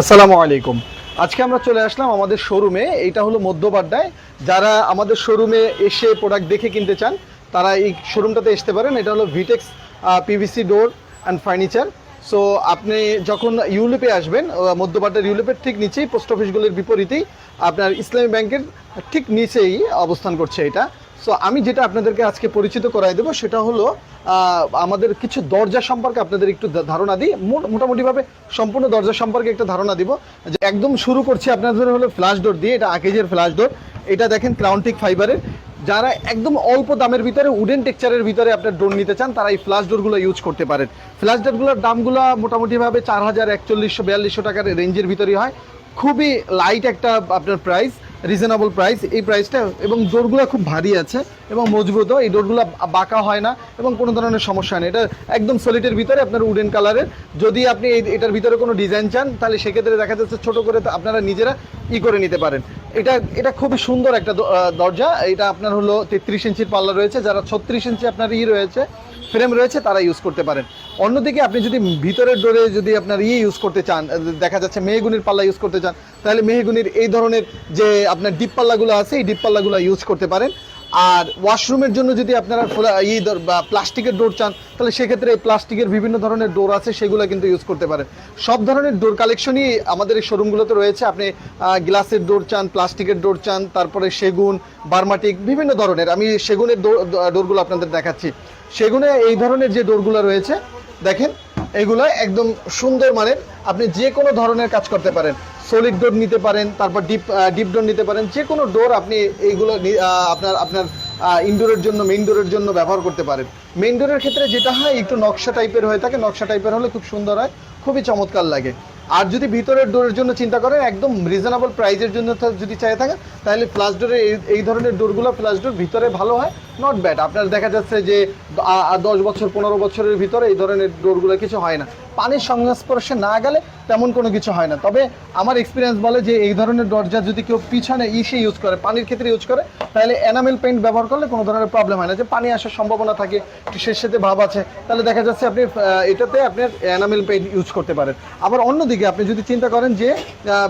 আসসালামু আলাইকুম। আজকে আমরা চলে আসলাম আমাদের শোরুমে এটা হলো মধ্যবাড্ডায় যারা আমাদের শোরুমে এসে প্রোডাক্ট দেখে কিনতে চান, তারা এই শোরুমটাতে আসতে পারেন। এটা হলো Vitex PVC door and furniture so আপনি যখন ইউলিপে আসবেন মধ্যবাড্ডার ইউলিপের ঠিক নিচেই পোস্ট অফিসগুলির বিপরীতেই আপনার ইসলামী ব্যাংকের ঠিক নিচেই অবস্থান করছে এটা। সো আমি যেটা আপনাদেরকে আজকে পরিচিত করাই দেবো, সেটা হলো আমাদের কিছু দরজা সম্পর্কে আপনাদের একটু ধারণা দিই। মোটামুটিভাবে সম্পূর্ণ দরজা সম্পর্কে একটা ধারণা দিব। যে একদম শুরু করছি আপনাদের হলো ফ্ল্যাশ ডোর দিয়ে, এটা আকেজের ফ্ল্যাশ ডোর। এটা দেখেন ক্রাউন্টিক ফাইবারের যারা একদম অল্প দামের ভিতরে উডেন টেক্সচারের ভিতরে আপনার ডোর নিতে চান, তারা এই ফ্ল্যাশ ডোরগুলো ইউজ করতে পারেন। ফ্ল্যাশ ডোরগুলোর দামগুলো মোটামুটিভাবে চার হাজার, একচল্লিশশো, বিয়াল্লিশশো টাকার রেঞ্জের ভিতরেই হয়। খুবই লাইট একটা আপনার প্রাইস রিজনেবল প্রাইস এই প্রাইসটা এবং ডোরগুলো খুব ভারী আছে এবং মজবুত এই ডোরগুলো বাঁকা হয় না এবং কোনো ধরনের সমস্যা নেই এটা একদম সলিটের ভিতরে আপনার উডেন কালারের যদি আপনি এটার ভিতরে কোনো ডিজাইন চান, তাহলে সেক্ষেত্রে দেখা যাচ্ছে ছোটো করে আপনারা নিজেরা ই করে নিতে পারেন। এটা এটা খুবই সুন্দর একটা দরজা। এটা আপনার হলো তেত্রিশ ইঞ্চির পাল্লা রয়েছে। যারা ছত্রিশ ইঞ্চি আপনার ই রয়েছে ফ্রেম রয়েছে, তারা ইউজ করতে পারেন। অন্যদিকে আপনি যদি ভিতরের ডোরে যদি আপনার ইয়ে ইউজ করতে চান দেখা যাচ্ছে মেহগুনির পাল্লা ইউজ করতে চান, তাহলে মেহগুনির এই ধরনের যে আপনার ডিপ পাল্লাগুলো আছে, এই ডিপ পাল্লাগুলো ইউজ করতে পারেন। আর ওয়াশরুমের জন্য যদি আপনারা ই প্লাস্টিকের ডোর চান, তাহলে সেক্ষেত্রে এই প্লাস্টিকের বিভিন্ন ধরনের ডোর আছে, সেগুলো কিন্তু ইউজ করতে পারেন। সব ধরনের ডোর কালেকশনই আমাদের এই শোরুমগুলোতে রয়েছে। আপনি গ্লাসের ডোর চান প্লাস্টিকের ডোর চান, তারপরে সেগুন বার্মাটিক বিভিন্ন ধরনের। আমি সেগুনের ডোর- ডোরগুলো আপনাদের দেখাচ্ছি। সেগুনে এই ধরনের যে ডোরগুলো রয়েছে, দেখেন, এগুলো একদম সুন্দর মানের। আপনি যে কোনো ধরনের কাজ করতে পারেন। সলিড ডোর নিতে পারেন, তারপর ডিপ ডিপ ডোর নিতে পারেন যে কোনো ডোর আপনি এইগুলো আপনার আপনার ইনডোরের জন্য মেইন ডোরের জন্য ব্যবহার করতে পারেন। মেইন ডোরের ক্ষেত্রে যেটা হয়, একটু নকশা টাইপের হয়ে থাকে, নকশা টাইপের হলে খুব সুন্দর হয়, খুবই চমৎকার লাগে। আর যদি ভিতরের ডোরের জন্য চিন্তা করেন, একদম রিজনেবল প্রাইজের জন্য যদি চাই থাকেন, তাহলে ফ্লাশ ডোরের এই ধরনের ডোরগুলো ফ্লাশ ডোর ভিতরে ভালো হয় নট ব্যাড আপনার দেখা যাচ্ছে যে দশ বছর, পনেরো বছরের ভিতরে এই ধরনের ডোরগুলো কিছু হয় না। পানির সংস্পর্শে না গেলে তেমন কোনো কিছু হয় না। তবে আমার এক্সপিরিয়েন্স বলে যে, এই ধরনের দরজা যদি কেউ পিছনে ইসে ইউজ করে, পানির ক্ষেত্রে ইউজ করে, তাহলে এনামেল পেইন্ট ব্যবহার করলে কোনো ধরনের প্রবলেম হয় না। যে পানি আসার সম্ভাবনা থাকে শেষ সাথে ভাব আছে, তাহলে দেখা যাচ্ছে আপনি এটাতে আপনার এনামেল পেইন্ট ইউজ করতে পারেন। আবার অন্যদিকে আপনি যদি চিন্তা করেন যে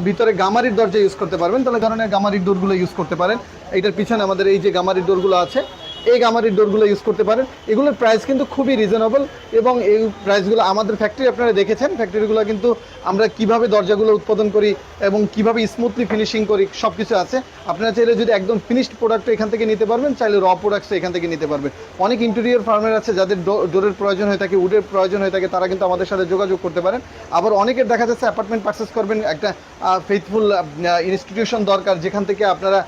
ভিতরে গামারির দরজা ইউজ করতে পারবেন, তাহলে ধরনের গামারির ডোরগুলো ইউজ করতে পারেন। এইটার পিছনে আমাদের এই যে গামারির ডোরগুলো আছে এই গামারির ডোরগুলো ইউজ করতে পারেন। এগুলোর প্রাইস কিন্তু খুবই রিজনেবল এবং এই প্রাইসগুলো আমাদের ফ্যাক্টরি আপনারা দেখেছেন। ফ্যাক্টরিগুলো কিন্তু আমরা কীভাবে দরজাগুলো উৎপাদন করি এবং কীভাবে স্মুথলি ফিনিশিং করি সব কিছু আছে। আপনারা চাইলে যদি একদম ফিনিশড প্রোডাক্ট এখান থেকে নিতে পারবেন, চাইলে র প্রোডাক্টস এখান থেকে নিতে পারবেন। অনেক ইন্টেরিয়র ফার্মের আছে যাদের ডোরের প্রয়োজন হয়ে থাকে উডের প্রয়োজন হয়ে থাকে, তারা কিন্তু আমাদের সাথে যোগাযোগ করতে পারেন। আবার অনেকের দেখা যাচ্ছে অ্যাপার্টমেন্ট পারচেস করবেন, একটা ফেথফুল ইনস্টিটিউশন দরকার, যেখান থেকে আপনারা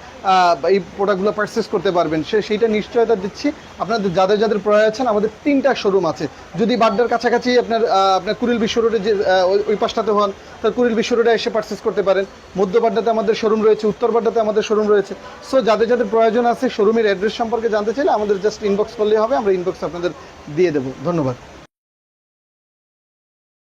এই প্রোডাক্টগুলো পারচেস করতে পারবেন। সে, সেইটা নিশ্চয়তা দিচ্ছি। আপনাদের যাদের যাদের প্রয়োজন আছেন, আমাদের তিনটা শোরুম আছে। যদি বাড্ডার কাছাকাছি আপনার আপনার কুড়িল বিশ্ব রোডে যে ওই- পাশটাতে হন তার কুড়িল বিশ্ব রোডে এসে পার্চেস করতে পারেন। মধ্য বাড্ডাতে আমাদের শোরুম রয়েছে, উত্তর বাড্ডাতে আমাদের শোরুম রয়েছে। সো যাদের যাদের প্রয়োজন আছে শোরুমের অ্যাড্রেস সম্পর্কে জানতে চাইলে আমাদের জাস্ট ইনবক্স করলে হবে, আমরা ইনবক্স আপনাদের দিয়ে দেবো। ধন্যবাদ।